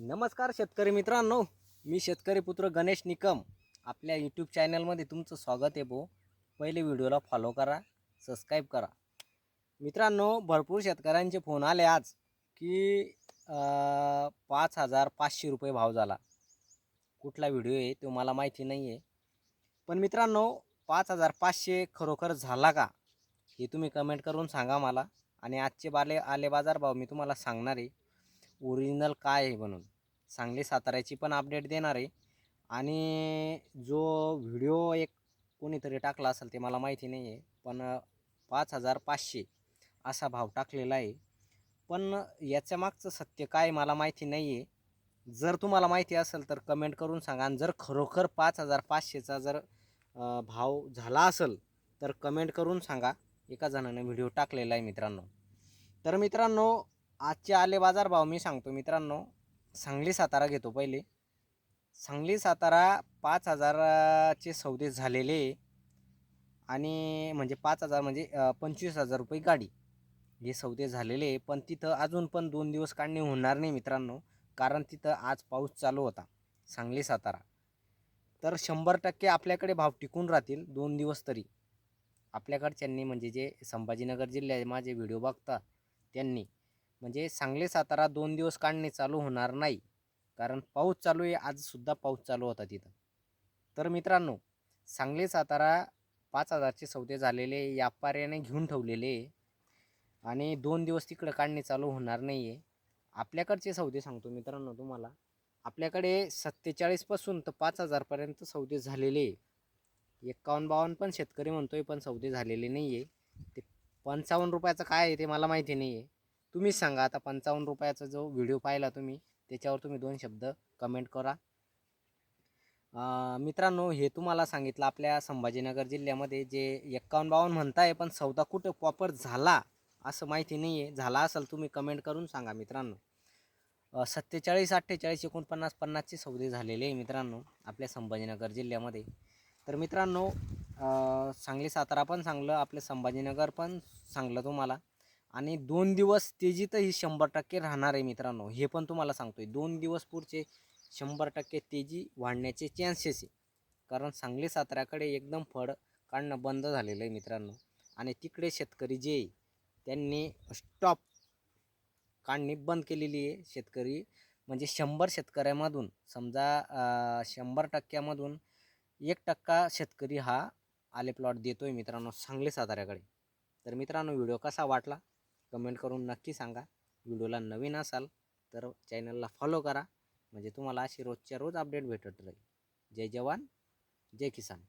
नमस्कार शेतकरी मित्रांनो मी शेतकरी पुत्र गणेश निकम. आपल्या यूट्यूब चॅनलमध्ये तुमचं स्वागत आहे भाऊ. पहिले व्हिडिओला फॉलो करा सबस्क्राईब करा. मित्रांनो भरपूर शेतकऱ्यांचे फोन आले आज की पाच हजार पाचशे रुपये भाव झाला. कुठला व्हिडिओ आहे तो मला माहिती नाही आहे पण मित्रांनो पाच हजार पाचशे खरोखर झाला का? हे तुम्ही कमेंट करून सांगा मला. आणि आजचे बाले आले बाजार भाव मी तुम्हाला सांगणार आहे. ओरिजिनल काय आहे म्हणून. सांगली साताऱ्याची पण अपडेट देणार आहे. आणि जो व्हिडिओ एक कोणीतरी टाकला असेल ते मला माहिती नाही आहे पण पाच हजार पाचशे असा भाव टाकलेला आहे. पण याच्या मागचं सत्य काय मला माहिती नाही आहे जर तुम्हाला माहिती असेल तर कमेंट करून सांगा. आणि जर खरोखर पाच हजार पाचशेचा जर भाव झाला असेल तर कमेंट करून सांगा. एका जणानं व्हिडिओ टाकलेला आहे मित्रांनो. तर मित्रांनो आजचे आले बाजार भाव मी सांगतो मित्रांनो. सांगली सातारा घेतो पहिले. सांगली सातारा पाच हजाराचे सौदे झालेले आणि म्हणजे पाच हजार म्हणजे पंचवीस हजार रुपये गाडी हे सौदे झालेले आहे. पण तिथं अजून पण दोन दिवस काढणे होणार नाही मित्रांनो. कारण तिथं आज पाऊस चालू होता. सांगली सातारा. तर शंभर टक्के आपल्याकडे भाव टिकून राहतील दोन दिवस तरी. आपल्याकडच्यांनी म्हणजे जे संभाजीनगर जिल्ह्यात माझे व्हिडिओ बघता त्यांनी. म्हणजे सांगली सातारा दोन दिवस काढणे चालू होणार नाही. कारण पाऊस चालू आहे आजसुद्धा पाऊस चालू होता तिथं. तर मित्रांनो सांगली सातारा पाच हजारचे सौदे झालेले व्यापाऱ्याने घेऊन ठेवलेले आहे. आणि दोन दिवस तिकडं काढणे चालू होणार नाही आहे आपल्याकडचे सौदे सांगतो मित्रांनो तुम्हाला. आपल्याकडे सत्तेचाळीसपासून तर पाच हजारपर्यंत सौदे झालेले आहे. एक्कावन्न बावन्न पण शेतकरी म्हणतोय पण सौदे झालेले नाही आहे ते पंचावन्न रुपयाचं काय आहे ते मला माहिती नाही आहे तुम्हीच सांगा. आता पंचावन्न रुपयाचा जो व्हिडिओ पाहिला तुम्ही त्याच्यावर तुम्ही दोन शब्द कमेंट करा. मित्रांनो हे तुम्हाला सांगितलं आपल्या संभाजीनगर जिल्ह्यामध्ये जे एक्कावन्न बावन्न म्हणताय पण सौदा कुठं प्रॉपर झाला असं माहिती नाही आहे झाला असेल तुम्ही कमेंट करून सांगा मित्रांनो. सत्तेचाळीस अठ्ठेचाळीस एकोणपन्नास पन्नासचे सौदे झालेले आहे मित्रांनो आपल्या संभाजीनगर जिल्ह्यामध्ये. तर मित्रांनो सांगली सातारा पण चांगलं आपलं संभाजीनगर पण चांगलं तुम्हाला. आणि दोन दिवस तेजीतही शंभर टक्के राहणार आहे मित्रांनो हे पण तुम्हाला सांगतोय. दोन दिवस पुढचे शंभर टक्के तेजी वाढण्याचे चान्सेस आहे. कारण सांगली साताऱ्याकडे एकदम फळ काढणं बंद झालेलं आहे मित्रांनो. आणि तिकडे शेतकरी जे आहे, त्यांनी स्टॉप काढणी बंद केलेली आहे शेतकरी. म्हणजे शंभर शेतकऱ्यामधून समजा शंभर टक्क्यामधून एक टक्का शेतकरी हा आले प्लॉट देतोय मित्रांनो सांगली साताऱ्याकडे. तर मित्रांनो व्हिडिओ कसा वाटला? कमेंट करून नक्की सांगा. व्हिडिओला नवीन असाल तर चॅनलला फॉलो करा. म्हणजे तुम्हाला अशी रोजच्या रोज अपडेट भेटत राहील. जय जवान जय किसान.